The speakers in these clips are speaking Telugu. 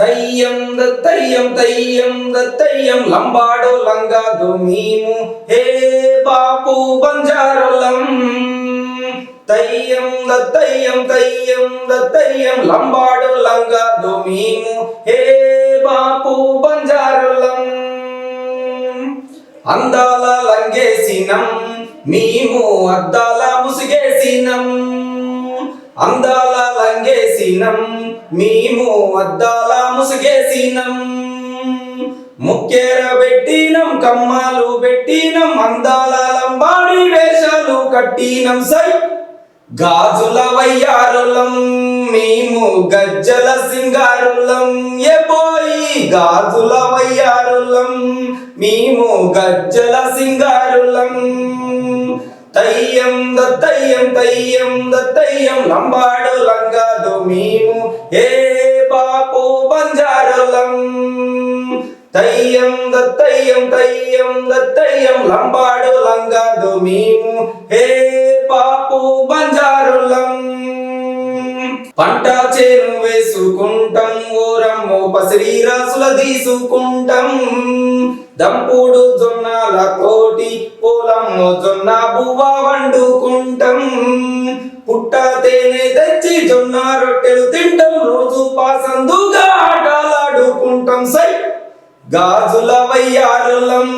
తయ్యం దత్తయ్యం తయ్యం దత్తయ్యం లంబాడో లంగాదు మేము. హే బాపు బంజారలం. తయ్యం దత్తయ్యం తయ్యం దత్తయ్యం లంబాడో లంగాదు మేము. హే బాపు బంజారలం. అందాల లంగేసినం మేము అద్దాల ముసిగేసినం. అందాల లంగేసినం మేము అద్దాల ముసుగేసినం. ముక్కేర పెట్టినం కమ్మాలు పెట్టినం అందాల లంబాడి వేషాలు కట్టినం సై. గాజుల వయ్యారులం మేము గజ్జల సింగారులం. ఏ పోయి గాజుల వయ్యారులం మేము గజ్జల సింగారులం. తయ్యం దత్తయ్యం తయ్యం దత్తయ్యం లంబాడు లంగాదు మేము. ఏ బాపు బంజారులం? తయ్యం దత్తయ్యం తయ్యం దత్తయ్యం లంబాడు లంగాదు మేము. ఏ బాపు బంజారులం? పంట చేను వేసుకుంటాం ఊరమ్మో తీసుకుంటాం దంపుడు జొన్నల కోటి పొలము జొన్న బువ్వ వండుకుంటాం. పుట్ట తేనె తెచ్చి జొన్న రొట్టెలు తింటాం. రోజు పాసందుగా ఆటలాడుకుంటాం. సై గాజుల వయ్యారులం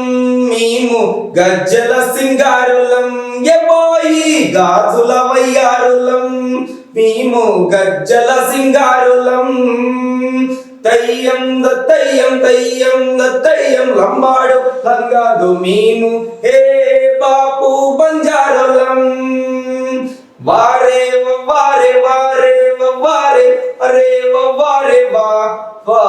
మేము గజ్జల సింగారులం. ఎపోయి గాజుల వయ్యారులం మేము గజ్జల సింగారులం. ತೆಯ್ಯಂದ ತೆಯ್ಯಂ ತೆಯ್ಯಂದ ತೆಯ್ಯಂ ಲಂಬಾಡು ಲಂಗಾದು ಮೀನು ಹೇ ಬಾಪು ಬಂಜಾರಲಂ ವಾರೆ ವಾರೆ ವಾರೆ ವಾರೆ ಅರೆ ವಾರೆ ವಾ ವಾ